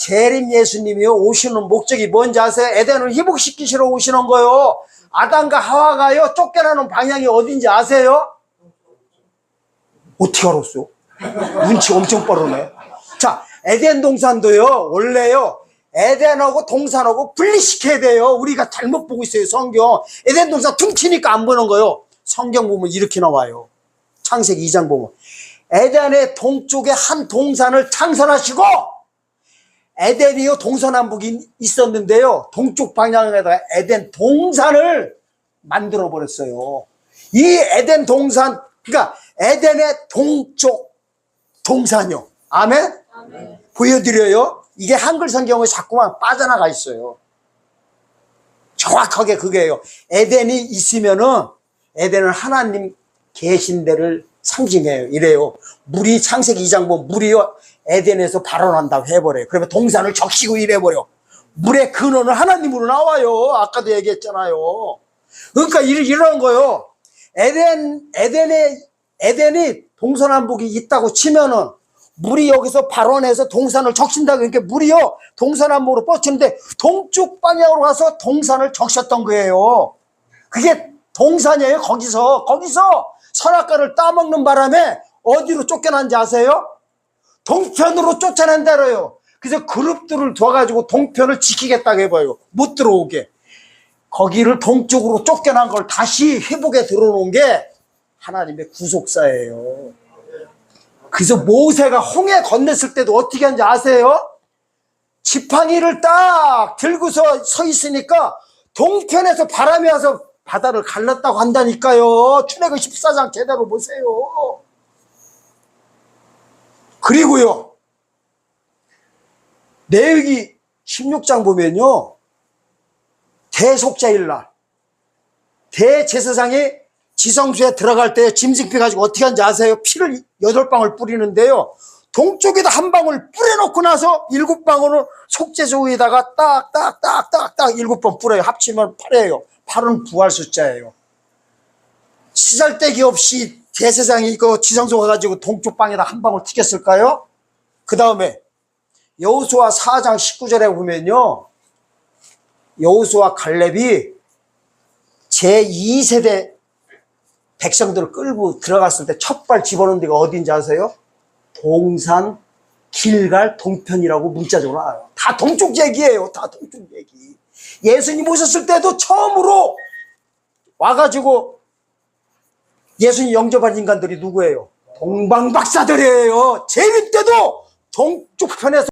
재림 예수님이 오시는 목적이 뭔지 아세요? 에덴을 회복시키시러 오시는 거요. 아담과 하와가요 쫓겨나는 방향이 어딘지 아세요? 어떻게 알았어? 눈치 엄청 빠르네. 자, 에덴 동산도요, 원래요, 에덴하고 동산하고 분리시켜야 돼요. 우리가 잘못 보고 있어요, 성경. 에덴 동산 퉁치니까 안 보는 거요. 성경 보면 이렇게 나와요. 창세기 2장 보면. 에덴의 동쪽에 한 동산을 창설하시고, 에덴이요, 동서남북이 있었는데요. 동쪽 방향에다가 에덴 동산을 만들어 버렸어요. 이 에덴 동산, 그러니까 에덴의 동쪽 동산이요. 아멘? 보여드려요. 이게 한글 성경에 자꾸만 빠져나가 있어요. 정확하게 그게요. 에덴이 있으면은 에덴은 하나님 계신 데를 상징해요. 이래요. 물이 창세기 2장 보면 물이요. 에덴에서 발원한다고 해버려요. 그러면 동산을 적시고 이래버려. 물의 근원은 하나님으로 나와요. 아까도 얘기했잖아요. 그러니까 이- 이런 거요. 에덴, 에덴에, 에덴이 동서남북이 있다고 치면은 물이 여기서 발원해서 동산을 적신다. 그러니까 물이요. 동서남북으로 뻗치는데 동쪽 방향으로 가서 동산을 적셨던 거예요. 그게 동산이에요. 거기서. 거기서 선악과를 따먹는 바람에 어디로 쫓겨난지 아세요? 동편으로 쫓아낸다래요. 그래서 그룹들을 둬가지고 동편을 지키겠다고 해봐요. 못 들어오게. 거기를 동쪽으로 쫓겨난 걸 다시 회복에 들어놓은 게 하나님의 구속사예요. 그래서 모세가 홍해 건넸을 때도 어떻게 하는지 아세요? 지팡이를 딱 들고서 서 있으니까 동편에서 바람이 와서 바다를 갈랐다고 한다니까요. 출애굽 14장 제대로 보세요. 그리고요. 내역이 16장 보면요. 대속자일 날 대제사장이 지성소에 들어갈 때 짐승피 가지고 어떻게 하는지 아세요? 피를 여덟 방울 뿌리는데요. 동쪽에다 한 방울 뿌려놓고 나서 일곱 방울을 속죄소 위에다가 딱딱딱딱딱 일곱 번 뿌려요. 합치면 팔이에요. 팔은 부활 숫자예요. 시잘데기 없이 대세상이 그 지성소 가가지고 동쪽 방에다 한 방울 튀겼을까요? 그 다음에 여호수아 4장 19절에 보면요. 여호수아 갈렙이 제2세대 백성들을 끌고 들어갔을 때 첫 발 집어넣은 데가 어딘지 아세요? 동산, 길갈, 동편이라고 문자적으로 나와요. 다 동쪽 얘기예요. 다 동쪽 얘기. 예수님 오셨을 때도 처음으로 와가지고 예수님 영접한 인간들이 누구예요? 동방박사들이에요. 재림 때도 동쪽 편에서